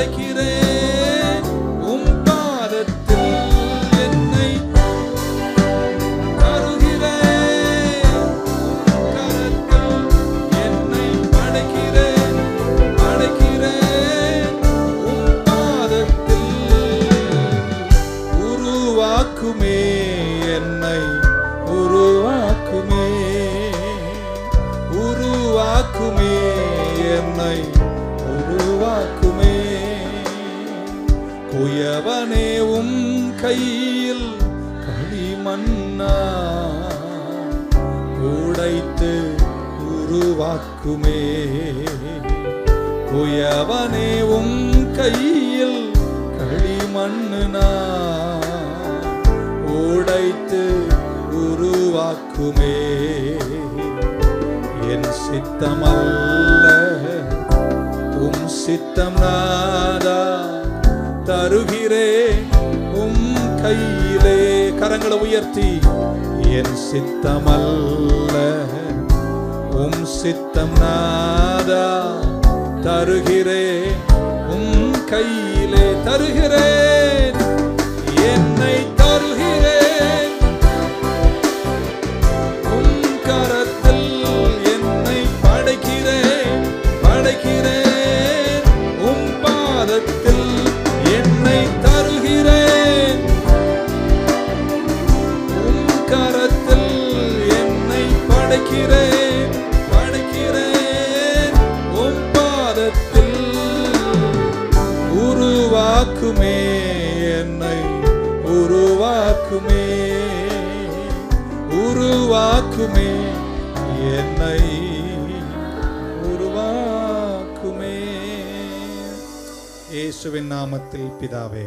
படைக்கிறேன் உம் பாதத்தில் என்னை தருகிறேன் கரத்தில் என்னை படைக்கிறேன் படைக்கிறேன் உம் பாதத்தில் உருவாக்குமே என்னை. உருவாக்குமே. உருவாக்குமே என்னை. உருவாக்குமே. குயவனே உம் கையில் களிமண்ணா உடைத்து உருவாக்குமே. குயவனே உம் கையில் களிமண்ணுனா உடைத்து உருவாக்குமே. என் சித்தமல்ல உம் சித்தம் நாதா. தருகிறே. உம் கையிலே கரங்களை உயர்த்தி என் சித்தமல்ல. உம் சித்தம் நாதா தருகிறே. உம் கையிலே தருகிறேன் என்னை தருகிறேன் உம் கரத்தில் என்னை படைக்கிறேன் படைக்கிறேன் உம் பாதத்தில் என்னை தருகிறேன். உம் கரத்தில் என்னை படைக்கிறேன் படைக்கிறேன். உம் பாதத்தில் உருவாக்குமே என்னை உருவாக்குமே. உருவாக்குமே என்னை உருவாக்குமே. இயேசுவின் நாமத்தில் பிதாவே.